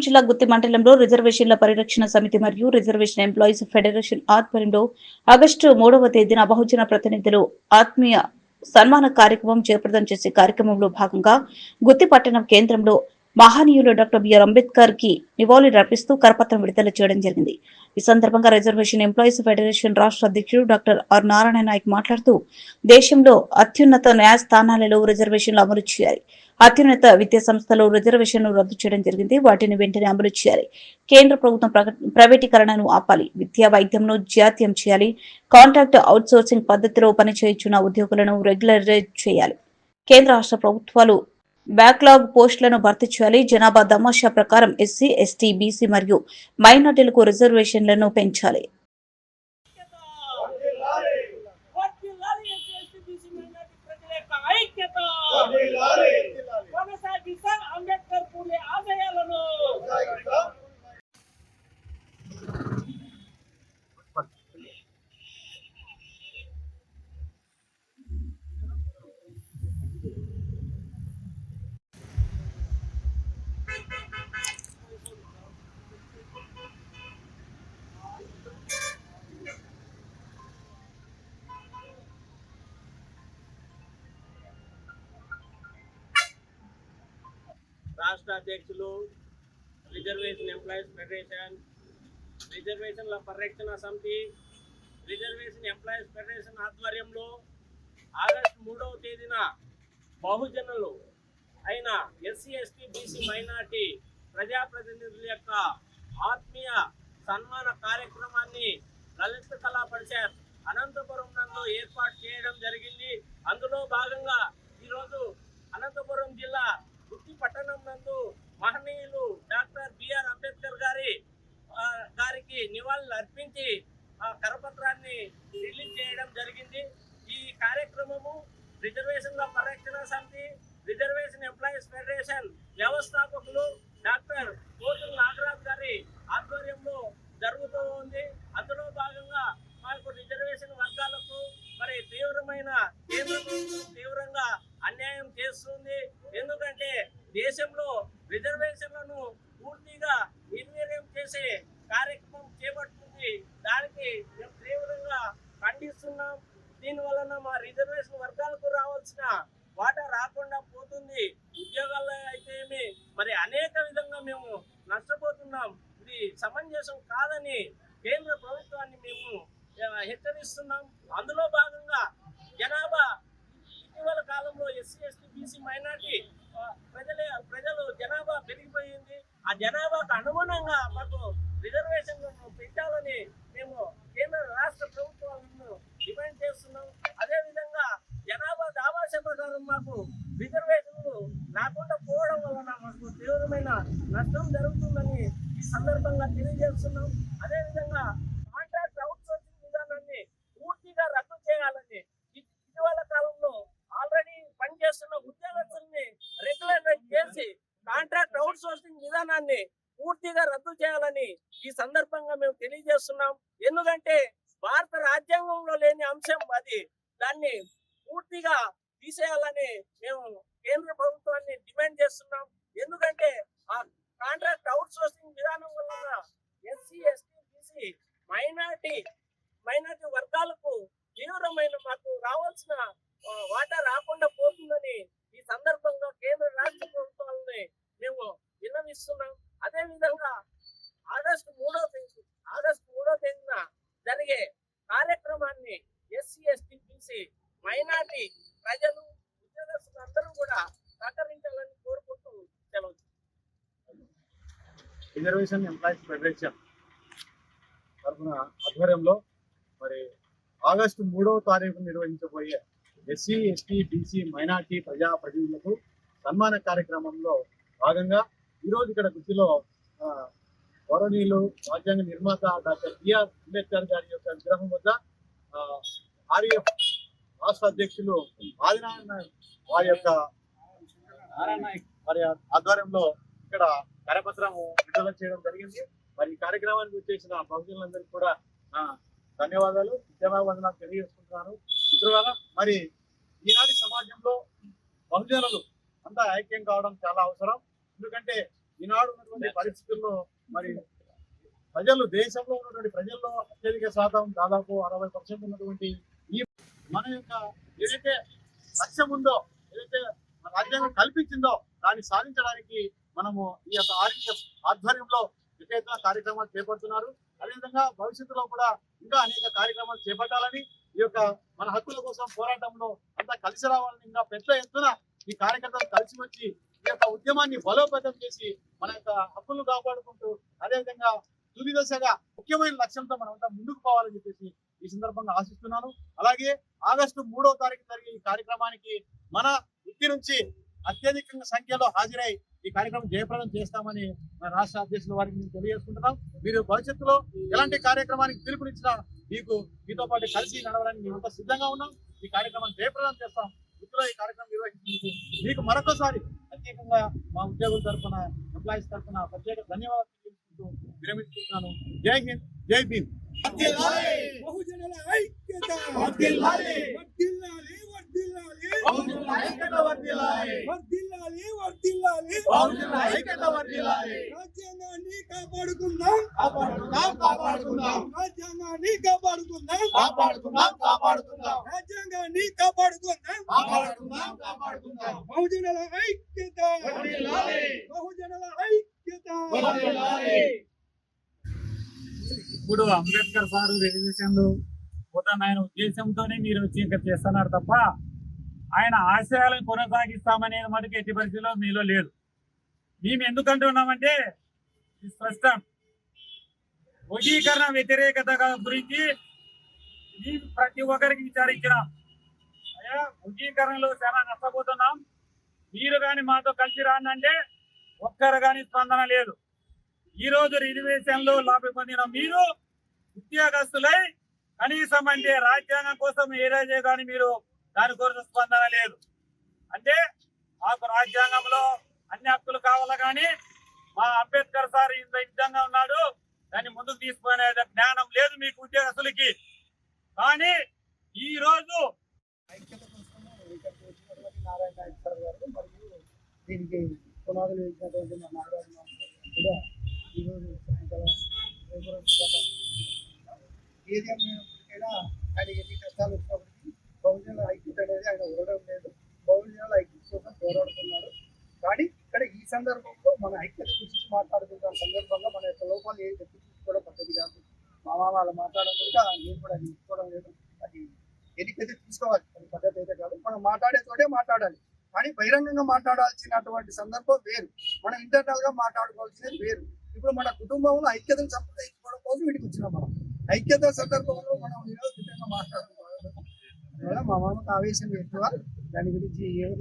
అనంతపురం జిల్లా గుత్తి మండలంలో రిజర్వేషన్ల పరిరక్షణ సమితి మరియు రిజర్వేషన్ ఎంప్లాయీస్ ఫెడరేషన్ ఆధ్వర్యంలో ఆగస్టు మూడవ తేదీన బహుజన ప్రతినిధులు ఆత్మీయ సన్మాన కార్యక్రమం జయప్రదం చేసే కార్యక్రమంలో భాగంగా గుత్తి పట్టణం కేంద్రంలో మహానీయులు డాక్టర్ బిఆర్ అంబేద్కర్కి నివాళులర్పిస్తూ కరపత్రం విడుదల చేయడం జరిగింది. ఈ సందర్భంగా రిజర్వేషన్ ఎంప్లాయీస్ ఫెడరేషన్ రాష్ట్ర అధ్యక్షుడు డాక్టర్ ఆర్ నారాయణ నాయక్ మాట్లాడుతూ దేశంలో అత్యున్నత న్యాయస్థానాలలో రిజర్వేషన్లు అమలు చేయాలి. అత్యున్నత విద్యా సంస్థలో రిజర్వేషన్ను రద్దు చేయడం జరిగింది. వాటిని వెంటనే అమలు చేయాలి. కేంద్ర ప్రభుత్వం ప్రైవేటీకరణను ఆపాలి. విద్యా వైద్యంను జాత్యం చేయాలి. కాంట్రాక్ట్ అవుట్సోర్సింగ్ పద్ధతిలో పనిచేయుచున్న ఉద్యోగులను రెగ్యులరైజ్ చేయాలి. కేంద్ర రాష్ట్ర ప్రభుత్వాలు బ్యాక్లాగ్ పోస్టులను భర్తీ చేయాలి. జనాభా దమాషా ప్రకారం ఎస్సీ ఎస్టీ బీసీ మరియు మైనార్టీలకు రిజర్వేషన్లను పెంచాలి వర్ధిల్లాలి ఎస్సీ మైనారిటీ ప్రజల యొక్క ఐక్యత కొనసాగిద్దాం అంబేద్కర్ రాష్ట్ర అధ్యక్షులు రిజర్వేషన్ ఎంప్లాయీస్ ఫెడరేషన్ రిజర్వేషన్ల పరిరక్షణ సమితి రిజర్వేషన్ ఎంప్లాయీస్ ఫెడరేషన్ ఆధ్వర్యంలో ఆగస్టు మూడవ తేదీన బహుజనులు అయిన ఎస్సీ ఎస్టీ బీసీ మైనార్టీ ప్రజాప్రతినిధుల యొక్క ఆత్మీయ సన్మాన కార్యక్రమాన్ని లలిత కళా పరిషత్ అనంతపురం నందు ఏర్పాటు చేయడం జరిగింది. అందులో భాగంగా ఈరోజు అనంతపురం జిల్లా పట్టణం నందు మహనీయులు డాక్టర్ బిఆర్ అంబేద్కర్ గారి గారికి నివాళులు అర్పించి ఆ కరపత్రాన్ని రిలీజ్ చేయడం జరిగింది. ఈ కార్యక్రమము రిజర్వేషన్ల పరిరక్షణ సమితి రిజర్వేషన్ ఎంప్లాయీస్ ఫెడరేషన్ వ్యవస్థాపకులు డాక్టర్ కోతుల నాగరాజ్ గారి ఆధ్వర్యంలో జరుగుతూ ఉంది. అందులో భాగంగా మాకు రిజర్వేషన్ వర్గాలకు మరి తీవ్రమైన తీవ్రంగా అన్యాయం చేస్తుంది. ఎందుకంటే దేశంలో రిజర్వేషన్లను పూర్తిగా నిర్వీర్యం చేసే కార్యక్రమం చేపడుతుంది. దానికి మేము తీవ్రంగా ఖండిస్తున్నాం. దీని వలన మా రిజర్వేషన్ వర్గాలకు రావాల్సిన వాటా రాకుండా పోతుంది. ఉద్యోగాల్లో అయితే ఏమి మరి అనేక విధంగా మేము నష్టపోతున్నాం. ఇది సమంజసం కాదని కేంద్ర ప్రభుత్వాన్ని మేము హెచ్చరిస్తున్నాం. అందులో భాగంగా జనాభా ఇటీవల కాలం ఎస్సీ ఎస్టీ బీసీ మైనార్టీ ప్రజలే ప్రజలు జనాభా పెరిగిపోయింది. ఆ జనాభాకు అనుగుణంగా మాకు రిజర్వేషన్ పెట్టాలని మేము కేంద్ర రాష్ట్ర ప్రభుత్వాలను డిమాండ్ చేస్తున్నాం. అదే విధంగా జనాభా దావాస ప్రకారం మాకు రిజర్వేషన్లు రాకుండా పోవడం వలన మాకు తీవ్రమైన నష్టం జరుగుతుందని ఈ సందర్భంగా తెలియజేస్తున్నాం. అదే విధంగా కాంట్రాక్ట్ అవుట్సోర్సింగ్ విధానాన్ని పూర్తిగా రద్దు చేయాలని ఇ- ఇటీవల కాలంలో ఆల్రెడీ పనిచేస్తున్న ఉద్యోగస్తుల్ని రెగ్యులరైజ్ చేసి కాంట్రాక్ట్ అవుట్ సోర్సింగ్ విధానాన్ని పూర్తిగా రద్దు చేయాలని ఈ సందర్భంగా మేము తెలియజేస్తున్నాం. ఎందుకంటే భారత రాజ్యాంగంలో లేని అంశం అది. దాన్ని పూర్తిగా తీసేయాలని మేము కేంద్ర ప్రభుత్వాన్ని డిమాండ్ చేస్తున్నాం ఎందుకంటే ఆ కాంట్రాక్ట్ అవుట్ సోర్సింగ్ విధానం వలన SC ST BC minority minority వర్గాలకు తీవ్రమైన మాకు రావాల్సిన ఆ, వాటా రాకుండా పోతుందని ఈ సందర్భంగా కేంద్ర రాష్ట్ర ప్రభుత్వాలని మేము ఇస్తున్నాం అదే విధంగా ఆగస్టు మూడో తేదీ ఆగస్టు మూడో తేదీన జరిగే కార్యక్రమాన్ని ఎస్సీ ఎస్టీ బీసీ మైనార్టీ ప్రజలు ఉద్యోగస్తులు అందరూ కూడా సహకరించాలని కోరుకుంటూ సెలవు రిజర్వేషన్ ఎంప్లాయీస్ ఫెడరేషన్ తరఫున ఆధ్వర్యంలో మరి ఆగస్టు మూడవ తారీఖు నిర్వహించబోయే ఎస్సీ ఎస్టీ బీసీ మైనార్టీ ప్రజా ప్రతినిధులకు సన్మాన కార్యక్రమంలో భాగంగా ఈరోజు ఇక్కడ గుత్తిలో ఆ, గౌరవనీయులు రాజ్యాంగ నిర్మాత డాక్టర్ బిఆర్ అంబేద్కర్ గారి యొక్క విగ్రహం వద్ద ఆర్ఎఫ్ రాష్ట్ర అధ్యక్షులు ఆదినారాయణ వారి యొక్క వారి ఆధ్వర్యంలో ఇక్కడ కరపత్రం విడుదల చేయడం జరిగింది. మరి ఈ కార్యక్రమానికి వచ్చేసిన బహుజనులందరికీ కూడా ధన్యవాదాలు. ధన్యవాదాలు తెలియజేసుకుంటున్నాను. మిత్రులారా మరి ఈనాటి సమాజంలో బహుజనులు అంతా ఐక్యం కావడం చాలా అవసరం. ఎందుకంటే ఈనాడు ఉన్నటువంటి పరిస్థితుల్లో మరి ప్రజలు దేశంలో ఉన్నటువంటి ప్రజల్లో అత్యధిక శాతం దాదాపు అరవై పర్సెంట్ ఉన్నటువంటి ఈ మన యొక్క ఏదైతే లక్ష్యం ఉందో ఏదైతే మన రాజ్యాంగం కల్పించిందో దాన్ని సాధించడానికి మనము ఈ యొక్క ఆర్ఎస్ఎస్ ఆధ్వర్యంలో పెద్ద కార్యక్రమాలు చేపడుతున్నారు. అదేవిధంగా భవిష్యత్తులో కూడా ఇంకా అనేక కార్యక్రమాలు చేపట్టాలని ఈ యొక్క మన హక్కుల కోసం పోరాటంలో అంతా కలిసి రావాలని ఇంకా పెద్ద ఎత్తున ఈ కార్యకర్తలు కలిసి వచ్చి ఈ యొక్క ఉద్యమాన్ని బలోపేతం చేసి మన యొక్క హక్కులను కాపాడుకుంటూ అదేవిధంగా తుది దశగా ముఖ్యమైన లక్ష్యంతో మనం అంతా ముందుకు పోవాలని చెప్పేసి ఈ సందర్భంగా ఆశిస్తున్నాను. అలాగే ఆగస్టు మూడో తారీఖు జరిగే ఈ కార్యక్రమానికి మన వృత్తి నుంచి అత్యధికంగా సంఖ్యలో హాజరై ఈ కార్యక్రమం జయప్రదం చేస్తామని మన రాష్ట్ర అధ్యక్షుల వారికి మేము తెలియజేసుకుంటున్నాం. మీరు భవిష్యత్తులో ఎలాంటి కార్యక్రమానికి పిలుపునిచ్చినా మీకు మీతో పాటు కలిసి నడవడానికి మేమంతా సిద్ధంగా ఉన్నాం. ఈ కార్యక్రమం జయప్రదం చేస్తాం. ఇందులో ఈ కార్యక్రమం నిర్వహించినందుకు మీకు మరొకసారి ప్రత్యేకంగా మా ఉద్యోగుల తరఫున ఎంప్లాయీస్ తరఫున ప్రత్యేక ధన్యవాదాలు తెలుపుకుంటూ విరమించుకుంటున్నాను. జై హింద్ జై భీమ్. బహుజనుల ఐక్యత. వర్ధిల్లాలి. వర్ధిల్లాలి వర్ధిల్లాలి బహుజనుల ఐక్యత వర్ధిల్లాలి. వర్ధిల్లాలి వర్ధిల్లాలి బహుజనుల ఐక్యత వర్ధిల్లాలి. రాజ్యాంగాన్ని కాపాడుకుందాం. కాపాడుకుందాం కాపాడుకుందాం. రాజ్యాంగాన్ని కాపాడుకుందాం. కాపాడుకుందాం కాపాడుకుందాం. రాజ్యాంగాన్ని కాపాడుకుందాం. కాపాడుకుందాం కాపాడుకుందాం. బహుజనుల ఐక్యత. వర్ధిల్లాలి. బహుజనుల ఐక్యత. వర్ధిల్లాలి. ఇప్పుడు అంబేద్కర్ సార్ రిజర్వేషన్లు పోతాను ఆయన ఉద్దేశంతోనే మీరు వచ్చి ఇక్కడ చేస్తున్నారు తప్ప ఆయన ఆశయాలను కొనసాగిస్తామనేది మటుకు ఎట్టి పరిస్థితిలో మీలో లేదు. మేము ఎందుకంటున్నామంటే ఇది స్పష్టం. వర్గీకరణ వ్యతిరేకత గురించి మేము ప్రతి ఒక్కరికి విచారించినాం. అయ్యా వర్గీకరణలో చాలా నష్టపోతున్నాం. మీరు కానీ మాతో కలిసి రానంటే ఒక్కరు కానీ స్పందన లేదు. ఈ రోజు రిజర్వేషన్లు లాభం పొందిన మీరు ఉద్యోగస్తులై కనీసం అంటే రాజ్యాంగం కోసం ఏ రోజే కానీ మీరు దాని గురించి స్పందన లేదు. అంటే మాకు రాజ్యాంగంలో అన్ని హక్కులు కావాలి కానీ మా అంబేద్కర్ సార్ ఇంత యుద్ధంగా ఉన్నాడు దాన్ని ముందుకు తీసుకునే జ్ఞానం లేదు మీకు ఉద్యోగస్తులకి. కానీ ఈ రోజు ఐక్యత నారాయణ మరియు దీనికి పునాదులు వేసినటువంటి మా నాగరాజు కూడా ఈరోజు సాయంకాలం ఆయన ఎన్ని కష్టాలు బహుజనుల ఐక్యత అనేది ఆయన ఉండడం లేదు. బహుజనుల ఐక్యత కోసం పోరాడుతున్నాడు కానీ ఇక్కడ ఈ సందర్భంలో మన ఐక్యత గురించి మాట్లాడుతున్న సందర్భంగా మన యొక్క లోపాలు ఏం చెప్పి చూసుకోవడం పద్ధతి కాదు. మా మామ వాళ్ళు మాట్లాడడం కూడా నేను కూడా అది తీసుకోవడం లేదు. అది ఎన్నికైతే తీసుకోవాలి. అది పద్ధతి అయితే కాదు. మనం మాట్లాడేటోటే మాట్లాడాలి. కానీ బహిరంగంగా మాట్లాడాల్సినటువంటి సందర్భం వేరు. మనం ఇంటర్నల్గా మాట్లాడుకోవాల్సినది వేరు. ఇప్పుడు మన కుటుంబంలో ఐక్యతను సంప్రదించుకోవడం కోసం వీటికి వచ్చినాం మనం. ఐక్యత సందర్భంలో మనం ఈరోజు విధంగా మాట్లాడుతున్నాం. మా మామకు ఆవేశం ఎక్కువ దాని గురించి ఏమి